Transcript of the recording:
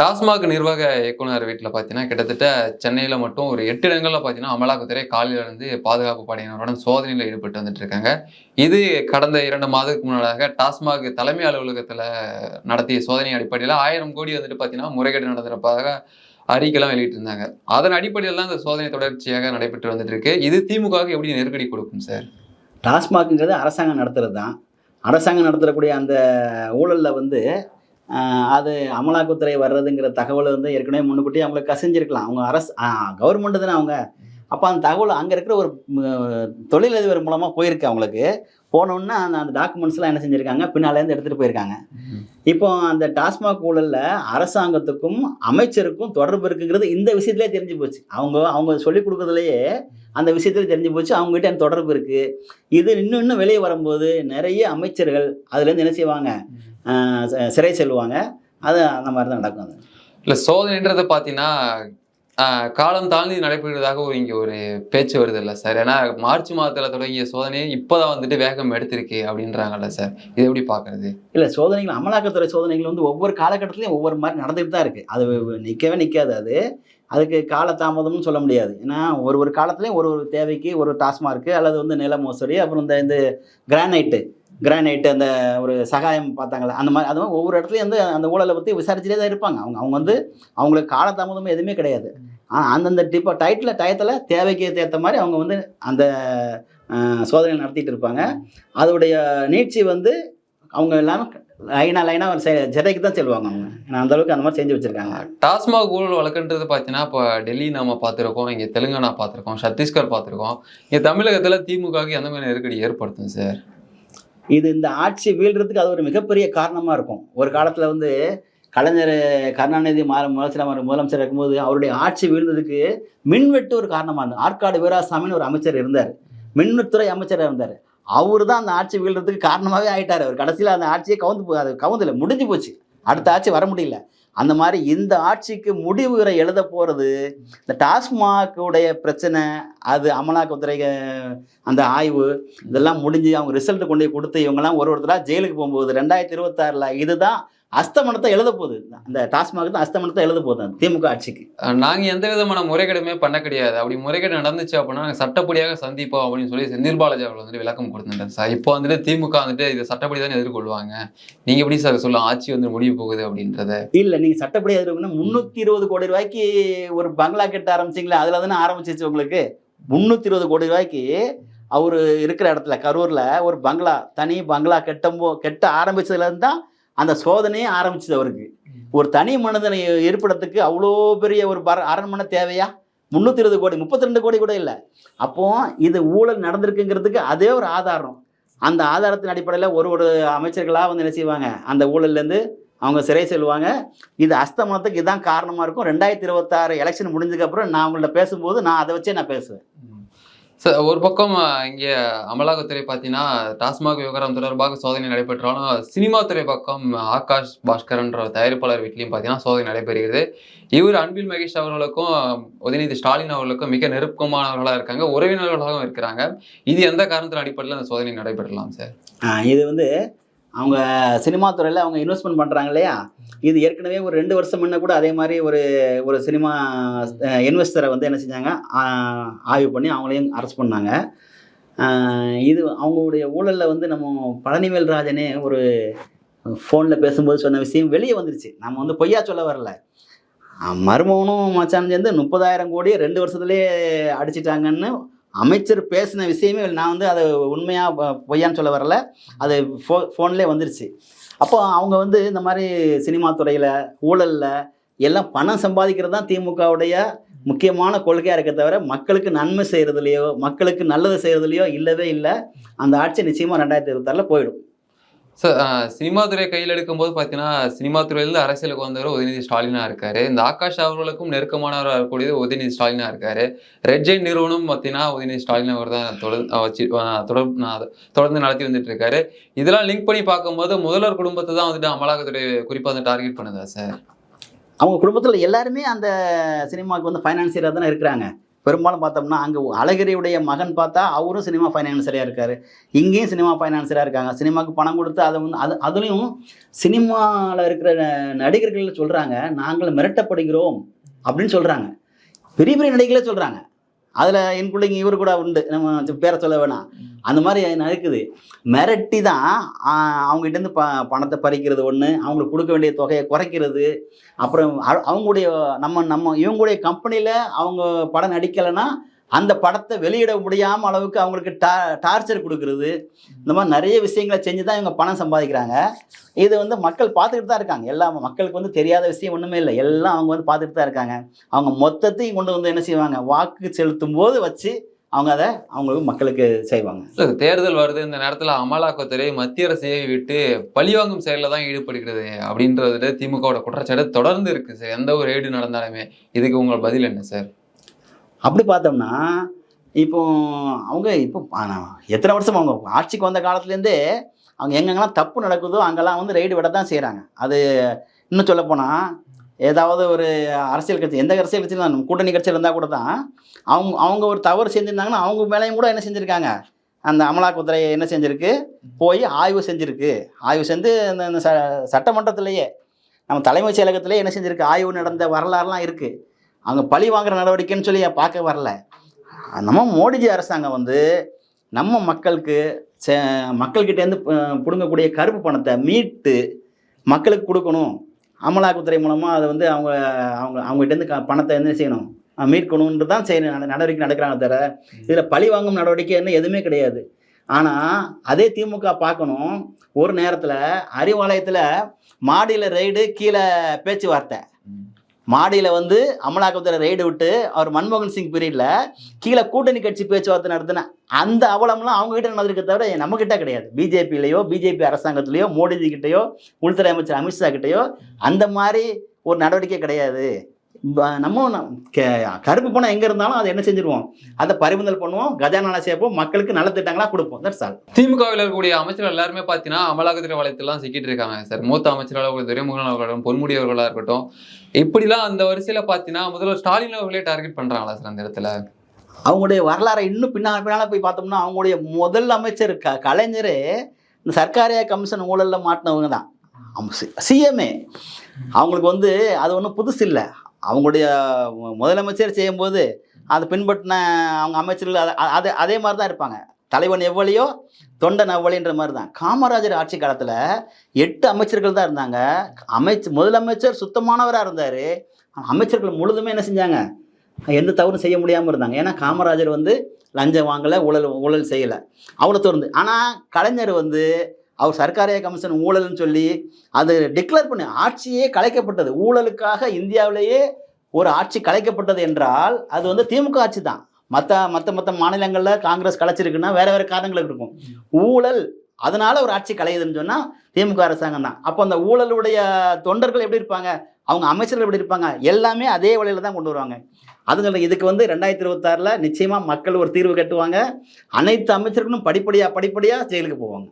டாஸ்மாக் நிர்வாக இயக்குனர் வீட்டில் பார்த்தீங்கன்னா கிட்டத்தட்ட சென்னையில் மட்டும் ஒரு எட்டு இடங்களில் பார்த்தீங்கன்னா அமலாக்கத்துறை காலையில் இருந்து பாதுகாப்பு படையினருடன் சோதனையில் ஈடுபட்டு வந்துட்டு இருக்காங்க. இது கடந்த இரண்டு மாதத்துக்கு முன்னதாக டாஸ்மாக் தலைமை அலுவலகத்தில் நடத்திய சோதனை அடிப்படையில் ஆயிரம் கோடி வந்துட்டு பார்த்தீங்கன்னா முறைகேடு நடந்திருப்பதாக அறிக்கைலாம் வெளியிட்டிருந்தாங்க அதன் அடிப்படையில் தான் இந்த சோதனை தொடர்ச்சியாக நடைபெற்று வந்துட்டு இருக்கு. இது திமுகவுக்கு எப்படி நெருக்கடி கொடுக்கும் சார் டாஸ்மாக்ங்கிறது அரசாங்கம் நடத்துறது தான் அரசாங்கம் நடத்தக்கூடிய அந்த ஊழலில் வந்து அது அமலாக்கத்துறை வர்றதுங்கிற தகவலை வந்து ஏற்கனவே முன்னுக்கூட்டி அவங்களுக்கு கசிஞ்சிருக்கலாம். அவங்க அரசு கவர்மெண்ட் தானே அவங்க. அப்போ அந்த தகவல் அங்கே இருக்கிற ஒரு தொழிலதிபர் மூலமாக போயிருக்கு அவங்களுக்கு. போனோன்னா அந்த அந்த டாக்குமெண்ட்ஸ்லாம் என்ன செஞ்சுருக்காங்க? பின்னாலேருந்து எடுத்துகிட்டு போயிருக்காங்க. இப்போ அந்த டாஸ்மாக் ஊழல்ல அரசாங்கத்துக்கும் அமைச்சருக்கும் தொடர்பு இருக்குங்கிறது இந்த விஷயத்திலே தெரிஞ்சு போச்சு. அவங்க அவங்க சொல்லி கொடுக்கறதுலயே அந்த விஷயத்துல தெரிஞ்சு போச்சு. அவங்ககிட்ட தொடர்பு இருக்கு. இது இன்னும் இன்னும் வெளியே வரும்போது நிறைய அமைச்சர்கள் அதுலேருந்து என்ன செய்வாங்க? சிறை செல்வாங்க அது அந்த மாதிரி தான் நடக்கும் அது. இல்லை சோதனைன்றது பார்த்தீங்கன்னா காலம் தாழ்ந்து நடைபெறுவதாக ஒரு இங்கே ஒரு பேச்சு வருது இல்லை சார். ஏன்னா மார்ச் மாதத்தில் தொடங்கிய சோதனை இப்போதான் வந்துட்டு வேகம் எடுத்திருக்கு அப்படின்றாங்கல்ல சார். இது எப்படி பார்க்கறது இல்லை சோதனைகள் அமலாக்கத்துறை சோதனைகள் வந்து ஒவ்வொரு காலகட்டத்திலையும் ஒவ்வொரு மாதிரி நடந்துட்டு தான் இருக்குது அது நிற்கவே நிற்காது அது. அதுக்கு காலதாமதம்னு சொல்ல முடியாது. ஏன்னா ஒரு ஒரு காலத்துலேயும் ஒரு ஒரு தேவைக்கு ஒரு டாஸ்மார்க்கு அல்லது வந்து நில மோசடி அப்புறம் இந்த இந்த கிரானைட்டு கிரானைட்டு அந்த ஒரு சகாயம் பார்த்தாங்களே அந்த மாதிரி அது மாதிரி ஒவ்வொரு இடத்துலையும் வந்து அந்த ஊழலை பற்றி விசாரிச்சுட்டே தான் இருப்பாங்க. அவங்க அவங்க வந்து அவங்களுக்கு காலதாமதமும் எதுவுமே கிடையாது. ஆனால் அந்தந்த டிப்போ டைட்டில் டயத்தில் தேவைக்கு ஏற்ற மாதிரி அவங்க வந்து அந்த சோதனை நடத்திட்டு இருப்பாங்க. அதோடைய நீட்சி வந்து அவங்க எல்லாமே லைனா லைனா ஒரு செ- ஜெதைக்கு தான் செல்வாங்க அவங்க. ஏன்னா அந்த அளவுக்கு அந்த மாதிரி செஞ்சு வச்சுருக்காங்க. டாஸ்மாக் ஊழல் வழக்குன்றது பார்த்தீங்கன்னா இப்போ டெல்லி நாம பார்த்துருக்கோம் இங்கே தெலுங்கானா பார்த்துருக்கோம் சத்தீஸ்கர் பார்த்துருக்கோம். இங்கே தமிழகத்தில் திமுகவுக்கு எந்த மாதிரி நெருக்கடி ஏற்படுத்தும் சார்? இது இந்த ஆட்சி வீழ்றதுக்கு அது ஒரு மிகப்பெரிய காரணமாக இருக்கும். ஒரு காலத்தில் வந்து கலைஞர் கருணாநிதி மாற முதலமைச்சர் முதலமைச்சர் இருக்கும்போது அவருடைய ஆட்சி வீழ்ந்ததுக்கு மின்வெட்டு ஒரு காரணமாக இருந்தது. ஆற்காடு வீராசாமின்னு ஒரு அமைச்சர் இருந்தார். மின்வெட்டுத்துறை அமைச்சராக இருந்தார். அவர் தான் அந்த ஆட்சி வீழ்றதுக்கு காரணமாகவே ஆயிட்டார். அவர் கடைசியில் அந்த ஆட்சியை கவுந்து போ- அது கவுந்தில் முடிஞ்சு போச்சு. அடுத்த ஆட்சி வர முடியல. அந்த மாதிரி இந்த ஆட்சிக்கு முடிவுரை எழுத போகிறது இந்த டாஸ்மாகுடைய பிரச்சனை அது அமலாக்கத்துறை அந்த ஆய்வு இதெல்லாம் முடிஞ்சு அவங்க ரிசல்ட் கொண்டு கொடுத்து இவங்கெல்லாம் ஒரு ஒருத்தராக ஜெயிலுக்கு போகும்போது ரெண்டாயிரத்தி இருபத்தாறில் இதுதான் அஸ்தமனத்தை எழுத போகுது. அந்த டாஸ்மாக் தான் அஸ்தமனத்தை எழுத போகுது திமுக ஆட்சிக்கு. அஹ் நாங்க எந்த விதமான முறைகேடுமே பண்ண கிடையாது. அப்படி முறைகேடு நடந்துச்சு அப்படின்னா நாங்க சட்டப்படியாக சந்திப்போம் அப்படின்னு சொல்லி செந்தில் பாலாஜி அவர்கள் வந்துட்டு விளக்கம் கொடுத்துட்டார் சார். இப்போ வந்துட்டு திமுக வந்துட்டு இதை சட்டப்படி தானே எதிர்கொள்வாங்க. நீங்க எப்படி சார் சொல்லலாம் ஆட்சி வந்து முடிய போகுது அப்படின்றத? இல்லை நீங்கள் சட்டப்படி எதிர்ப்புனா முந்நூற்றி இருபது கோடி ரூபாய்க்கு ஒரு பங்களா கட்ட ஆரம்பிச்சிங்களே? அதில் தானே ஆரம்பிச்சிச்சு உங்களுக்கு. முந்நூற்றி இருபது கோடி ரூபாய்க்கு அவர் இருக்கிற இடத்துல கரூரில் ஒரு பங்களா தனி பங்களா கெட்டம்போ கெட்ட ஆரம்பிச்சதுலேருந்து தான் அந்த சோதனையே ஆரம்பிச்சது அவருக்கு. ஒரு தனி மனிதனை இருப்பிடத்துக்கு அவ்வளோ பெரிய ஒரு பர அரண்மனை தேவையா? முந்நூற்றி இருபது கோடி முப்பத்தி ரெண்டு கோடி கூட இல்லை. அப்போ இது ஊழல் நடந்திருக்குங்கிறதுக்கு அதே ஒரு ஆதாரம். அந்த ஆதாரத்தின் அடிப்படையில் ஒரு ஒரு அமைச்சர்களாக வந்து என்ன செய்வாங்க? அந்த ஊழல்லேருந்து அவங்க சிறை செல்வாங்க. இது அஸ்தமனத்துக்கு இதுதான் காரணமாக இருக்கும். ரெண்டாயிரத்தி இருபத்தாறு எலெக்ஷன் முடிஞ்சதுக்கப்புறம் நான் அவங்கள்ட்ட பேசும்போது நான் அதை வச்சே நான் பேசுவேன். சார் ஒரு பக்கம் இங்கே அமலாக்கத்துறை பார்த்தீங்கன்னா டாஸ்மாக் விவகாரம் தொடர்பாக சோதனை நடைபெற்றாலும் சினிமா துறை பக்கம் ஆகாஷ் பாஸ்கர்ன்ற தயாரிப்பாளர் வீட்லையும் பார்த்தீங்கன்னா சோதனை நடைபெறுகிறது. இவர் அன்பில் மகேஷ் அவர்களுக்கும் உதயநிதி ஸ்டாலின் அவர்களுக்கும் மிக நெருக்கமானவர்களாக இருக்காங்க. உறவினர்களாகவும் இருக்கிறாங்க. இது எந்த காரணத்தின் அடிப்படையில் அந்த சோதனை நடைபெறலாம் சார் இது வந்து அவங்க சினிமா துறையில் அவங்க இன்வெஸ்ட்மெண்ட் பண்ணுறாங்க இல்லையா? இது ஏற்கனவே ஒரு ரெண்டு வருஷம் முன்ன கூட அதே மாதிரி ஒரு ஒரு சினிமா இன்வெஸ்டரை வந்து என்ன செஞ்சாங்க? ஆய்வு பண்ணி அவங்களையும் அரெஸ்ட் பண்ணாங்க. இது அவங்களுடைய ஊழலில் வந்து நம்ம பழனிவேல் ராஜனே ஒரு ஃபோனில் பேசும்போது சொன்ன விஷயம் வெளியே வந்துருச்சு. நம்ம வந்து பொய்யா சொல்ல வரல. மருமகனும் மச்சான் சேர்ந்து முப்பதாயிரம் கோடி ரெண்டு வருஷத்துலேயே அடிச்சிட்டாங்கன்னு அமைச்சர் பேசின விஷயமே நான் வந்து அதை உண்மையாக பொய்யான்னு சொல்ல வரல. அது ஃபோ ஃபோன்லேயே வந்துருச்சு. அப்போ அவங்க வந்து இந்த மாதிரி சினிமா துறையில் ஊழலில் எல்லாம் பணம் சம்பாதிக்கிறது தான் திமுகவுடைய முக்கியமான கொள்கையாக இருக்க தவிர மக்களுக்கு நன்மை செய்கிறதுலையோ மக்களுக்கு நல்லது செய்கிறதுலையோ இல்லவே இல்லை. அந்த ஆட்சி நிச்சயமாக ரெண்டாயிரத்தி இருபத்தாறில் போயிடும். சார் சினிமா துறை கையில் எடுக்கும்போது பார்த்தீங்கன்னா சினிமா துறையிலிருந்து அரசியலுக்கு வந்தவர் உதயநிதி ஸ்டாலினா இருக்காரு. இந்த ஆகாஷ் அவர்களுக்கும் நெருக்கமானவராக இருக்கக்கூடியது உதயநிதி ஸ்டாலினா இருக்காரு. ரெட் ஜெயின் நிறுவனம் பார்த்தீங்கன்னா உதயநிதி ஸ்டாலின் அவர் தான் தொடர் வச்சு தொடர் தொடர்ந்து நடத்தி வந்துட்டு இருக்காரு. இதெல்லாம் லிங்க் பண்ணி பார்க்கும்போது முதல்வர் குடும்பத்தை தான் வந்துட்டு அமலாக்கத்துறை குறிப்பாக வந்து டார்கெட் பண்ணுதா சார்? அவங்க குடும்பத்தில் எல்லாருமே அந்த சினிமாவுக்கு வந்து ஃபைனான்சியராக தானே இருக்கிறாங்க. பெரும்பாலும் பார்த்தோம்னா அங்கே அழகிரியுடைய மகன் பார்த்தா அவரும் சினிமா ஃபைனான்சராக இருக்கார். இங்கேயும் சினிமா ஃபைனான்சராக இருக்காங்க. சினிமாவுக்கு பணம் கொடுத்து அதை வந்து அது அதுலேயும் சினிமாவில் இருக்கிற நடிகர்கள் சொல்கிறாங்க நாங்கள் மிரட்டப்படுகிறோம் அப்படின்னு சொல்கிறாங்க பெரிய பெரிய நடிகர்களே சொல்கிறாங்க அதில் என் பிள்ளைங்க இவர் கூட உண்டு. நம்ம பேரை சொல்ல வேணாம். அந்த மாதிரி நடக்குது. மிரட்டி தான் அவங்ககிட்டேருந்து ப பணத்தை பறிக்கிறது ஒன்று அவங்களுக்கு கொடுக்க வேண்டிய தொகையை குறைக்கிறது. அப்புறம் அவங்களுடைய நம்ம நம்ம இவங்களுடைய கம்பெனியில் அவங்க படம் நடிக்கலைன்னா அந்த படத்தை வெளியிட முடியாமல் அளவுக்கு அவங்களுக்கு டா டார்ச்சர் கொடுக்குறது. இந்த மாதிரி நிறைய விஷயங்களை செஞ்சு தான் இவங்க பணம் சம்பாதிக்கிறாங்க. இது வந்து மக்கள் பார்த்துக்கிட்டு தான் இருக்காங்க. எல்லாம் மக்களுக்கு வந்து தெரியாத விஷயம் ஒன்றுமே இல்லை. எல்லாம் அவங்க வந்து பார்த்துக்கிட்டு தான் இருக்காங்க. அவங்க மொத்தத்தையும் கொண்டு வந்து என்ன செய்வாங்க? வாக்கு செலுத்தும் போது வச்சு அவங்க அதை அவங்களுக்கு மக்களுக்கு செய்வாங்க. தேர்தல் வருது இந்த நேரத்துல அமலாக்கத்துறை மத்திய அரசையை விட்டு பழிவாங்கும் செயல்ல தான் ஈடுபடுகிறது அப்படின்றது திமுகவோட குற்றச்சாட்டு தொடர்ந்து இருக்கு சார். எந்த ஒரு ஏடு நடந்தாலுமே. இதுக்கு உங்க பதில் என்ன சார்? அப்படி பார்த்தோம்னா இப்போ அவங்க இப்போ எத்தனை வருஷம் அவங்க ஆட்சிக்கு வந்த காலத்துலேருந்தே அவங்க எங்கெங்கெல்லாம் தப்பு நடக்குதோ அங்கெல்லாம் வந்து ரைடு விட தான் செய்கிறாங்க அது இன்னும் சொல்லப்போனால் ஏதாவது ஒரு அரசியல் கட்சி எந்த அரசியல் கட்சியில் தான் கூட்டணி கட்சியில் இருந்தால் கூட தான் அவங்க அவங்க ஒரு தவறு செஞ்சுருந்தாங்கன்னா அவங்க மேலேயும் கூட என்ன செஞ்சுருக்காங்க? அந்த அமலாக்கத்துறை என்ன செஞ்சிருக்கு? போய் ஆய்வு செஞ்சுருக்கு. ஆய்வு செஞ்சு இந்த இந்த ச சட்டமன்றத்திலேயே நம்ம தலைமைச் செயலகத்திலே என்ன செஞ்சிருக்கு? ஆய்வு நடந்த வரலாறுலாம் இருக்குது அவங்க பழி வாங்குற நடவடிக்கைன்னு சொல்லி பார்க்க வரல? நம்ம மோடிஜி அரசாங்கம் வந்து நம்ம மக்களுக்கு மக்கள்கிட்டேருந்து பிடுங்கக்கூடிய கருப்பு பணத்தை மீட்டு மக்களுக்கு கொடுக்கணும். அமலாக்கத்துறை மூலமாக அதை வந்து அவங்க அவங்க அவங்ககிட்டேருந்து க பணத்தை என்ன செய்யணும்? மீட்கணுன்றது மீட்கணுன்ட்டு தான் செய்யணும் நடவடிக்கை நடக்கிறாங்க தவிர இதில் பழி வாங்கும் நடவடிக்கை என்ன எதுவுமே கிடையாது. ஆனால் அதே திமுக பார்க்கணும். ஒரு நேரத்தில் அறிவாலயத்தில் மாடியில் ரைடு கீழே பேச்சுவார்த்தை. மாடியில் வந்து அமலாக்கத்துறை ரைடு விட்டு அவர் மன்மோகன் சிங் பீரியடில் கீழே கூட்டணி கட்சி பேச்சுவார்த்தை நடத்தின அந்த அவலம்லாம் அவங்ககிட்ட நடந்திருக்க தவிர நம்ம கிடையாது. பிஜேபியிலையோ பிஜேபி அரசாங்கத்திலையோ மோடிஜி கிட்டயோ உள்துறை அமைச்சர் அமித்ஷா கிட்டயோ அந்த மாதிரி ஒரு நடவடிக்கை கிடையாது. நம்ம கருப்பு பணம் எங்கே இருந்தாலும் அதை என்ன செஞ்சிருவோம்? அதை பறிமுதல் பண்ணுவோம் கஜானால சேர்ப்போம் மக்களுக்கு நல்ல திட்டங்களா கொடுப்போம். தட்ஸ் ஆல் திமுகவில் இருக்கக்கூடிய அமைச்சர்கள் எல்லாருமே பார்த்தீங்கன்னா அமலாக்கத்துறை வளையத்தெல்லாம் சிக்கிட்டு இருக்காங்க சார். மூத்த அமைச்சர்களாக இருக்கட்டும் துரைமுகன் அவர்களும் பொன்முடி அவர்களாக இருக்கட்டும் இப்படிலாம் அந்த வரிசையில பார்த்தீங்கன்னா முதல்வர் ஸ்டாலின் அவர்களே டார்கெட் பண்றாங்களா சார் அந்த இடத்துல? அவங்களுடைய வரலாறை இன்னும் பின்னால் பின்னால் போய் பார்த்தோம்னா அவங்களுடைய முதல் அமைச்சர் க கலைஞரே இந்த சர்க்காரியா கமிஷன் ஊழலில் மாட்டினவங்க தான். சிஎம்ஏ அவங்களுக்கு வந்து அது ஒன்றும் புதுசு இல்லை. அவங்களுடைய முதலமைச்சர் செய்யும்போது அதை பின்பற்றின அவங்க அமைச்சர்கள் அது- அதே மாதிரி தான் இருப்பாங்க. தலைவன் எவ்வளியோ தொண்டன் எவ்வளின்ற மாதிரி தான் காமராஜர் ஆட்சி காலத்தில் எட்டு அமைச்சர்கள் தான் இருந்தாங்க. அமைச்சு முதலமைச்சர் சுத்தமானவராக இருந்தார். அமைச்சர்கள் முழுதுமே என்ன செஞ்சாங்க? எந்த தவறும் செய்ய முடியாமல் இருந்தாங்க. ஏன்னா காமராஜர் வந்து லஞ்சம் வாங்கலை ஊழல் ஊழல் செய்யலை. அவ்வளோ திறந்து ஆனால் கலைஞர் வந்து அவர் சர்க்காரிய கமிஷன் ஊழல்னு சொல்லி அது டிக்ளேர் பண்ணி ஆட்சியே கலைக்கப்பட்டது. ஊழலுக்காக இந்தியாவிலேயே ஒரு ஆட்சி கலைக்கப்பட்டது என்றால் அது வந்து திமுக ஆட்சி தான் மற்ற மற்ற மற்ற மாநிலங்களில் காங்கிரஸ் கலைச்சிருக்குன்னா வேறு வேறு காரணங்கள் இருக்கும். ஊழல் அதனால் ஒரு ஆட்சி கலையுதுன்னு சொன்னால் திமுக அரசாங்கம் தான். அப்போ அந்த ஊழலுடைய தொண்டர்கள் எப்படி இருப்பாங்க? அவங்க அமைச்சர்கள் எப்படி இருப்பாங்க? எல்லாமே அதே வழியில தான் கொண்டு வருவாங்க. அதுங்கள இதுக்கு வந்து ரெண்டாயிரத்தி இருபத்தாறில் நிச்சயமாக மக்கள் ஒரு தீர்வு கட்டுவாங்க. அனைத்து அமைச்சர்களும் படிப்படியாக படிப்படியாக ஜெயிலுக்கு போவாங்க.